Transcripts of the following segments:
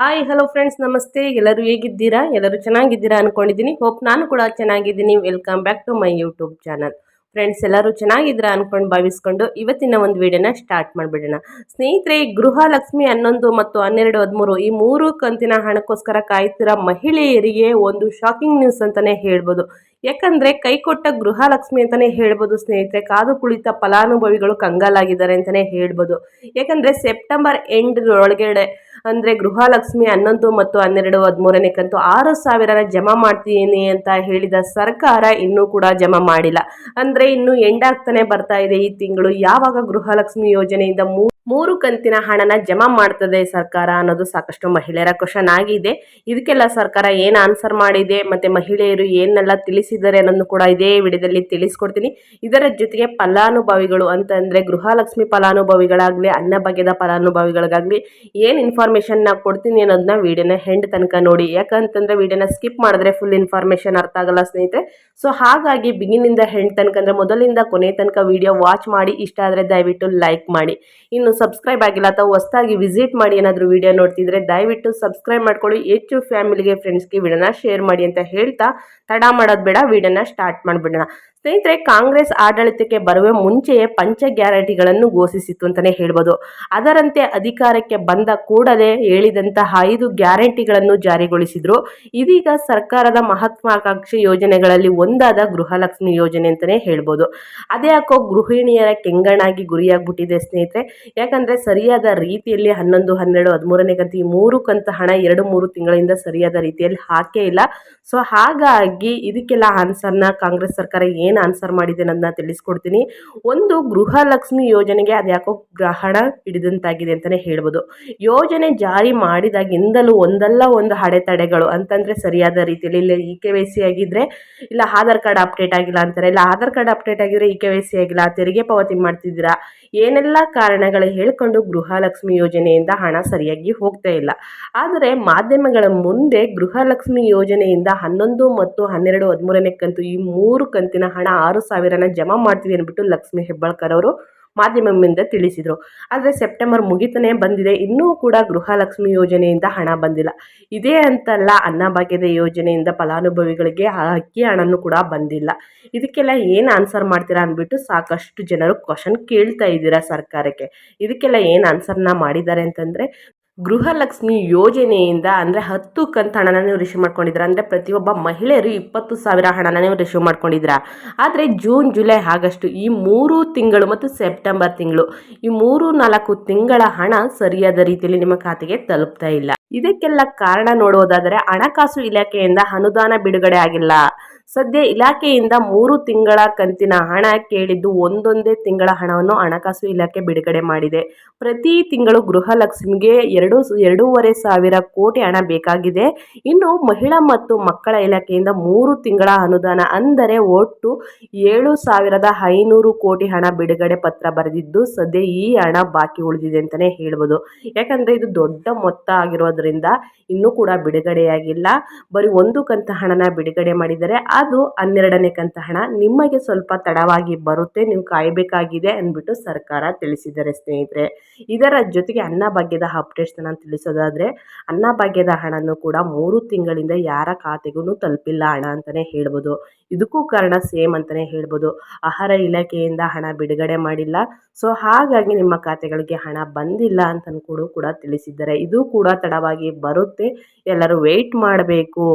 Hi hello friends ನಮಸ್ತೆ. ಎಲ್ಲರೂ ಹೇಗಿದ್ದೀರಾ? ಎಲ್ಲರೂ ಚೆನ್ನಾಗಿದ್ದೀರಾ ಅಂದ್ಕೊಂಡಿದ್ದೀನಿ ಹೋಪ್ ನಾನು ಕೂಡ ಚೆನ್ನಾಗಿದ್ದೀನಿ. Welcome back to my YouTube channel friends ಎಲ್ಲರೂ ಚೆನ್ನಾಗಿದ್ದೀರಾ ಅಂದ್ಕೊಂಡು ಭಾವಿಸ್ಕೊಂಡು ಇವತ್ತಿನ ಒಂದು ವಿಡಿಯೋನ ಸ್ಟಾರ್ಟ್ ಮಾಡಿಬಿಡೋಣ. ಸ್ನೇಹಿತರೆ ಈ ಗೃಹಲಕ್ಷ್ಮಿ ಹನ್ನೊಂದು ಮತ್ತು ಹನ್ನೆರಡು, ಹದಿಮೂರು ಈ ಮೂರು ಕಂತಿನ ಹಣಕ್ಕೋಸ್ಕರ ಕಾಯ್ತಿರೋ ಮಹಿಳೆಯರಿಗೆ ಒಂದು ಶಾಕಿಂಗ್ ನ್ಯೂಸ್ ಅಂತಲೇ ಹೇಳ್ಬೋದು. ಯಾಕಂದರೆ ಕೈ ಕೊಟ್ಟ ಗೃಹಲಕ್ಷ್ಮಿ ಅಂತಲೇ ಹೇಳ್ಬೋದು ಸ್ನೇಹಿತರೆ. ಕಾದು ಕುಳಿತ ಫಲಾನುಭವಿಗಳು ಕಂಗಾಲಾಗಿದ್ದಾರೆ ಅಂತಲೇ ಹೇಳ್ಬೋದು. ಯಾಕಂದರೆ ಸೆಪ್ಟೆಂಬರ್ ಎಂಡ್ ಒಳಗಡೆ ಅಂದರೆ ಗೃಹಲಕ್ಷ್ಮಿ ಹನ್ನೊಂದು ಮತ್ತು ಹನ್ನೆರಡು ಹದಿಮೂರನೇ ಕಂತು ಆರು ಸಾವಿರನ ಜಮಾ ಮಾಡ್ತೀನಿ ಅಂತ ಹೇಳಿದ ಸರ್ಕಾರ ಇನ್ನೂ ಕೂಡ ಜಮಾ ಮಾಡಿಲ್ಲ. ಅಂದರೆ ಇನ್ನು ಎಂಡಾಗ್ತಾನೆ ಬರ್ತಾ ಇದೆ ಈ ತಿಂಗಳು. ಯಾವಾಗ ಗೃಹಲಕ್ಷ್ಮಿ ಯೋಜನೆಯಿಂದ ಮೂರು ಕಂತಿನ ಹಣನ ಜಮಾ ಮಾಡ್ತದೆ ಸರ್ಕಾರ ಅನ್ನೋದು ಸಾಕಷ್ಟು ಮಹಿಳೆಯರ ಕ್ವಶನ್ ಆಗಿದೆ. ಇದಕ್ಕೆಲ್ಲ ಸರ್ಕಾರ ಏನು ಆನ್ಸರ್ ಮಾಡಿದೆ, ಮತ್ತು ಮಹಿಳೆಯರು ಏನೆಲ್ಲ ತಿಳಿಸಿದ್ದಾರೆ ಅನ್ನೋದು ಕೂಡ ಇದೇ ವಿಡಿಯೋದಲ್ಲಿ ತಿಳಿಸ್ಕೊಡ್ತೀನಿ. ಇದರ ಜೊತೆಗೆ ಫಲಾನುಭವಿಗಳು ಅಂತಂದರೆ ಗೃಹಲಕ್ಷ್ಮಿ ಫಲಾನುಭವಿಗಳಾಗಲಿ ಅನ್ನಭಾಗ್ಯದ ಫಲಾನುಭವಿಗಳಿಗಾಗಲಿ ಏನು ಇನ್ಫಾರ್ಮೇಷನ್ನ ಕೊಡ್ತೀನಿ ಅನ್ನೋದನ್ನ ವಿಡಿಯೋನ ಹೆಂಡ್ ತನಕ ನೋಡಿ. ಯಾಕಂತಂದರೆ ವಿಡಿಯೋನ ಸ್ಕಿಪ್ ಮಾಡಿದ್ರೆ ಫುಲ್ ಇನ್ಫಾರ್ಮೇಷನ್ ಅರ್ಥ ಆಗಲ್ಲ ಸ್ನೇಹಿತರೆ. ಸೊ ಹಾಗಾಗಿ ಬಿಗಿನಿಂದ ಹೆಂಡ್ ತನಕ ಅಂದರೆ ಮೊದಲಿಂದ ಕೊನೆ ತನಕ ವಿಡಿಯೋ ವಾಚ್ ಮಾಡಿ. ಇಷ್ಟ ಆದರೆ ದಯವಿಟ್ಟು ಲೈಕ್ ಮಾಡಿ. ಇನ್ನು ಸಬ್ಸ್ಕ್ರೈಬ್ ಆಗಿಲ್ಲ ಅಥವಾ ಹೊಸದಾಗಿ ವಿಸಿಟ್ ಮಾಡಿ ಏನಾದರೂ ವಿಡಿಯೋ ನೋಡ್ತಿದ್ರೆ ದಯವಿಟ್ಟು ಸಬ್ಸ್ಕ್ರೈಬ್ ಮಾಡ್ಕೊಳ್ಳಿ. ಹೆಚ್ಚು ಫ್ಯಾಮಿಲಿಗೆ ಫ್ರೆಂಡ್ಸ್ಗೆ ವಿಡಿಯೋನ ಶೇರ್ ಮಾಡಿ ಅಂತ ಹೇಳ್ತಾ ತಡ ಮಾಡೋದು ಬೇಡ, ವಿಡಿಯೋನ ಸ್ಟಾರ್ಟ್ ಮಾಡಿಬಿಡೋಣ. ಸ್ನೇಹಿತರೆ, ಕಾಂಗ್ರೆಸ್ ಆಡಳಿತಕ್ಕೆ ಬರುವ ಮುಂಚೆಯೇ ಪಂಚ ಗ್ಯಾರಂಟಿಗಳನ್ನು ಘೋಷಿಸಿತ್ತು ಅಂತಲೇ ಹೇಳ್ಬೋದು. ಅದರಂತೆ ಅಧಿಕಾರಕ್ಕೆ ಬಂದ ಕೂಡಲೇ ಹೇಳಿದಂತಹ ಐದು ಗ್ಯಾರಂಟಿಗಳನ್ನು ಜಾರಿಗೊಳಿಸಿದ್ರು. ಇದೀಗ ಸರ್ಕಾರದ ಮಹತ್ವಾಕಾಂಕ್ಷಿ ಯೋಜನೆಗಳಲ್ಲಿ ಒಂದಾದ ಗೃಹಲಕ್ಷ್ಮಿ ಯೋಜನೆ ಅಂತಲೇ ಹೇಳ್ಬೋದು. ಅದೇ ಯಾಕೋ ಗೃಹಿಣಿಯರ ಕೆಂಗಣಾಗಿ ಗುರಿಯಾಗ್ಬಿಟ್ಟಿದೆ ಸ್ನೇಹಿತರೆ. ಯಾಕಂದರೆ ಸರಿಯಾದ ರೀತಿಯಲ್ಲಿ ಹನ್ನೊಂದು, ಹನ್ನೆರಡು, ಹದಿಮೂರನೇ ಈ ಮೂರು ಕಂತ ಹಣ ಎರಡು, ಮೂರು ತಿಂಗಳಿಂದ ಸರಿಯಾದ ರೀತಿಯಲ್ಲಿ ಹಾಕೇ ಇಲ್ಲ. ಸೊ ಹಾಗಾಗಿ ಇದಕ್ಕೆಲ್ಲ ಆನ್ಸರ್ನ ಕಾಂಗ್ರೆಸ್ ಸರ್ಕಾರ ಏನು ಆನ್ಸರ್ ಮಾಡಿದೆ ಅದನ್ನ ತಿಳಿಸ್ಕೊಡ್ತೀನಿ. ಒಂದು ಗೃಹಲಕ್ಷ್ಮಿ ಯೋಜನೆಗೆ ಅದ್ಯಾಕೋ ಗ್ರಹಣ ಹಿಡಿದಂತಾಗಿದೆ ಅಂತಲೇ ಹೇಳ್ಬೋದು. ಯೋಜನೆ ಜಾರಿ ಮಾಡಿದಾಗಿಂದಲೂ ಒಂದಲ್ಲ ಒಂದು ಅಡೆತಡೆಗಳು ಅಂತಂದರೆ ಸರಿಯಾದ ರೀತಿಯಲ್ಲಿ ಇಲ್ಲ ಇ ಕೆ ವೈ ಸಿ ಆಗಿದ್ದರೆ ಇಲ್ಲ ಆಧಾರ್ ಕಾರ್ಡ್ ಅಪ್ಡೇಟ್ ಆಗಿಲ್ಲ ಅಂತಾರೆ, ಇಲ್ಲ ಆಧಾರ್ ಕಾರ್ಡ್ ಅಪ್ಡೇಟ್ ಆಗಿದ್ರೆ ಇ ಕೆ ವೈ ಸಿ ಆಗಿಲ್ಲ, ತೆರಿಗೆ ಪಾವತಿ ಮಾಡ್ತಿದ್ದೀರಾ, ಏನೆಲ್ಲ ಕಾರಣಗಳು ಹೇಳ್ಕೊಂಡು ಗೃಹಲಕ್ಷ್ಮಿ ಯೋಜನೆಯಿಂದ ಹಣ ಸರಿಯಾಗಿ ಹೋಗ್ತಾ ಇಲ್ಲ. ಆದರೆ ಮಾಧ್ಯಮಗಳ ಮುಂದೆ ಗೃಹಲಕ್ಷ್ಮಿ ಯೋಜನೆಯಿಂದ ಹನ್ನೊಂದು ಮತ್ತು ಹನ್ನೆರಡು ಹದಿಮೂರನೇ ಕಂತು ಈ ಮೂರು ಕಂತಿನ ಹಣ ಆರು ಸಾವಿರನ ಜಮಾ ಮಾಡ್ತೀವಿ ಅಂದ್ಬಿಟ್ಟು ಲಕ್ಷ್ಮಿ ಹೆಬ್ಬಾಳ್ಕರ್ ಅವರು ಮಾಧ್ಯಮದಿಂದ ಮುಂದೆ ತಿಳಿಸಿದರು. ಆದರೆ ಸೆಪ್ಟೆಂಬರ್ ಮುಗಿತನೇ ಬಂದಿದೆ. ಇನ್ನೂ ಕೂಡ ಗೃಹಲಕ್ಷ್ಮಿ ಯೋಜನೆಯಿಂದ ಹಣ ಬಂದಿಲ್ಲ. ಇದೇ ಅಂತಲ್ಲ ಅನ್ನಭಾಗ್ಯದ ಯೋಜನೆಯಿಂದ ಫಲಾನುಭವಿಗಳಿಗೆ ಅಕ್ಕಿ ಹಣನೂ ಕೂಡ ಬಂದಿಲ್ಲ. ಇದಕ್ಕೆಲ್ಲ ಏನು ಆನ್ಸರ್ ಮಾಡ್ತೀರಾ ಅಂದ್ಬಿಟ್ಟು ಸಾಕಷ್ಟು ಜನರು ಕ್ವಶನ್ ಕೇಳ್ತಾ ಇದ್ದೀರಾ ಸರ್ಕಾರಕ್ಕೆ. ಇದಕ್ಕೆಲ್ಲ ಏನು ಆನ್ಸರ್ನ ಮಾಡಿದ್ದಾರೆ ಅಂತಂದರೆ ಗೃಹಲಕ್ಷ್ಮಿ ಯೋಜನೆಯಿಂದ ಅಂದರೆ ಹತ್ತು ಕಂತು ಹಣನ ನೀವು ರಿಸೀವ್ ಮಾಡ್ಕೊಂಡಿದ್ದೀರಾ ಅಂದರೆ ಪ್ರತಿಯೊಬ್ಬ ಮಹಿಳೆಯರು ಇಪ್ಪತ್ತು ಸಾವಿರ ಹಣನ ನೀವು ರಿಸೀವ್ ಮಾಡ್ಕೊಂಡಿದ್ದೀರಾ ಆದರೆ ಜೂನ್ ಜುಲೈ ಆಗಸ್ಟು ಈ ಮೂರು ತಿಂಗಳು ಮತ್ತು ಸೆಪ್ಟೆಂಬರ್ ತಿಂಗಳು, ಈ ಮೂರು ನಾಲ್ಕು ತಿಂಗಳ ಹಣ ಸರಿಯಾದ ರೀತಿಯಲ್ಲಿ ನಿಮ್ಮ ಖಾತೆಗೆ ತಲುಪ್ತಾ ಇಲ್ಲ. ಇದಕ್ಕೆಲ್ಲ ಕಾರಣ ನೋಡುವುದಾದರೆ ಹಣಕಾಸು ಇಲಾಖೆಯಿಂದ ಅನುದಾನ ಬಿಡುಗಡೆ ಆಗಿಲ್ಲ. ಸದ್ಯ ಇಲಾಖೆಯಿಂದ ಮೂರು ತಿಂಗಳ ಕಂತಿನ ಹಣ ಕೇಳಿದ್ದು ಒಂದೊಂದೇ ತಿಂಗಳ ಹಣವನ್ನು ಹಣಕಾಸು ಇಲಾಖೆ ಬಿಡುಗಡೆ ಮಾಡಿದೆ. ಪ್ರತಿ ತಿಂಗಳು ಗೃಹಲಕ್ಷ್ಮಿಗೆ ಎರಡು ಎರಡೂವರೆ ಸಾವಿರ ಕೋಟಿ ಹಣ ಬೇಕಾಗಿದೆ. ಇನ್ನು ಮಹಿಳಾ ಮತ್ತು ಮಕ್ಕಳ ಇಲಾಖೆಯಿಂದ ಮೂರು ತಿಂಗಳ ಅನುದಾನ, ಅಂದರೆ ಒಟ್ಟು ಏಳು ಸಾವಿರದ ಐನೂರು ಕೋಟಿ ಹಣ ಬಿಡುಗಡೆ ಪತ್ರ ಬರೆದಿದ್ದು ಸದ್ಯ ಈ ಹಣ ಬಾಕಿ ಉಳಿದಿದೆ ಅಂತಲೇ ಹೇಳ್ಬೋದು. ಯಾಕಂದರೆ ಇದು ದೊಡ್ಡ ಮೊತ್ತ ಆಗಿರೋದ್ರಿಂದ ಇನ್ನೂ ಕೂಡ ಬಿಡುಗಡೆಯಾಗಿಲ್ಲ. ಬರೀ ಒಂದು ಕಂತ ಹಣನ ಬಿಡುಗಡೆ ಮಾಡಿದರೆ ಅದು ಹನ್ನೆರಡನೇ ಕಂತ ಹಣ. ನಿಮಗೆ ಸ್ವಲ್ಪ ತಡವಾಗಿ ಬರುತ್ತೆ, ನೀವು ಕಾಯಬೇಕಾಗಿದೆ ಅಂದ್ಬಿಟ್ಟು ಸರ್ಕಾರ ತಿಳಿಸಿದ್ದಾರೆ ಸ್ನೇಹಿತರೆ. ಇದರ ಜೊತೆಗೆ ಅನ್ನಭಾಗ್ಯದ ನಾನು ತಿಳಿಸೋದಾದರೆ ಅನ್ನಭಾಗ್ಯದ ಹಣನೂ ಕೂಡ ಮೂರು ತಿಂಗಳಿಂದ ಯಾರ ಖಾತೆಗೂ ತಲುಪಿಲ್ಲ ಹಣ ಅಂತಲೇ ಹೇಳ್ಬೋದು. ಇದಕ್ಕೂ ಕಾರಣ ಸೇಮ್ ಅಂತಲೇ ಹೇಳ್ಬೋದು. ಆಹಾರ ಇಲಾಖೆಯಿಂದ ಹಣ ಬಿಡುಗಡೆ ಮಾಡಿಲ್ಲ. ಸೊ ಹಾಗಾಗಿ ನಿಮ್ಮ ಖಾತೆಗಳಿಗೆ ಹಣ ಬಂದಿಲ್ಲ ಅಂತ ಕೂಡ ತಿಳಿಸಿದ್ದಾರೆ. ಇದು ಕೂಡ ತಡವಾಗಿ ಬರುತ್ತೆ. ಎಲ್ಲರೂ ವೆಯ್ಟ್ ಮಾಡಬೇಕು.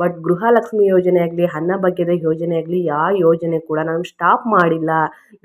ಬಟ್ ಗೃಹಲಕ್ಷ್ಮಿ ಯೋಜನೆ ಆಗಲಿ ಅನ್ನಭಾಗ್ಯದ ಯೋಜನೆ ಆಗಲಿ ಯಾವ ಯೋಜನೆ ಕೂಡ ನಾನು ಸ್ಟಾಪ್ ಮಾಡಿಲ್ಲ.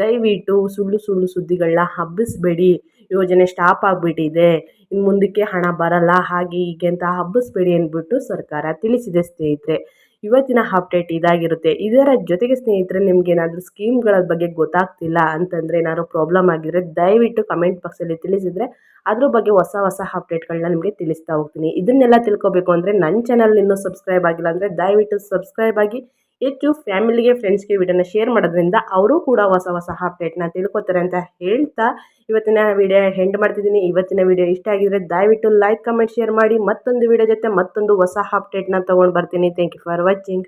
ದಯವಿಟ್ಟು ಸುಳ್ಳು ಸುಳ್ಳು ಸುದ್ದಿಗಳನ್ನ ಹಬ್ಬಿಸಬೇಡಿ. ಯೋಜನೆ ಸ್ಟಾಪ್ ಆಗಿಬಿಟ್ಟಿದೆ. ಇನ್ನು ಮುಂದಕ್ಕೆ ಹಣ ಬರಲ್ಲ, ಹಾಗೆ ಹೀಗೆ ಅಂತ ಹಬ್ಬಿಸ್ಬೇಡಿ ಅಂದ್ಬಿಟ್ಟು ಸರ್ಕಾರ ತಿಳಿಸಿದೆ ಸ್ನೇಹಿತರೆ. ಇವತ್ತಿನ ಅಪ್ಡೇಟ್ ಇದಾಗಿರುತ್ತೆ. ಇದರ ಜೊತೆಗೆ ಸ್ನೇಹಿತರೆ, ನಿಮ್ಗೆ ಏನಾದರೂ ಸ್ಕೀಮ್ಗಳ ಬಗ್ಗೆ ಗೊತ್ತಾಗ್ತಿಲ್ಲ ಅಂತಂದರೆ, ಏನಾದ್ರು ಪ್ರಾಬ್ಲಮ್ ಆಗಿದ್ರೆ ದಯವಿಟ್ಟು ಕಮೆಂಟ್ ಬಾಕ್ಸಲ್ಲಿ ತಿಳಿಸಿದರೆ, ಅದ್ರ ಬಗ್ಗೆ ಹೊಸ ಹೊಸ ಅಪ್ಡೇಟ್ಗಳನ್ನ ನಿಮಗೆ ತಿಳಿಸ್ತಾ ಹೋಗ್ತೀನಿ. ಇದನ್ನೆಲ್ಲ ತಿಳ್ಕೊಬೇಕು ಅಂದರೆ ನನ್ನ ಚಾನಲ್ ಇನ್ನೂ ಸಬ್ಸ್ಕ್ರೈಬ್ ಆಗಿಲ್ಲ ಅಂದರೆ ದಯವಿಟ್ಟು ಸಬ್ಸ್ಕ್ರೈಬ್ ಆಗಿ ಹೆಚ್ಚು ಫ್ಯಾಮಿಲಿಗೆ ಫ್ರೆಂಡ್ಸ್ಗೆ ವಿಡಿಯೋನ ಶೇರ್ ಮಾಡೋದ್ರಿಂದ ಅವರು ಕೂಡ ಹೊಸ ಹೊಸ ಅಪ್ಡೇಟ್ನ ತಿಳ್ಕೊತಾರೆ ಅಂತ ಹೇಳ್ತಾ ಇವತ್ತಿನ ವಿಡಿಯೋ ಹೆಂಡ್ ಮಾಡ್ತಿದ್ದೀನಿ. ಇವತ್ತಿನ ವಿಡಿಯೋ ಇಷ್ಟ ಆಗಿದ್ರೆ ದಯವಿಟ್ಟು ಲೈಕ್ ಕಮೆಂಟ್ ಶೇರ್ ಮಾಡಿ ಮತ್ತೊಂದು ವಿಡಿಯೋ ಜೊತೆ ಮತ್ತೊಂದು ಹೊಸ ಅಪ್ಡೇಟ್ನ ತೊಗೊಂಡು ಬರ್ತೀನಿ. Thank you for watching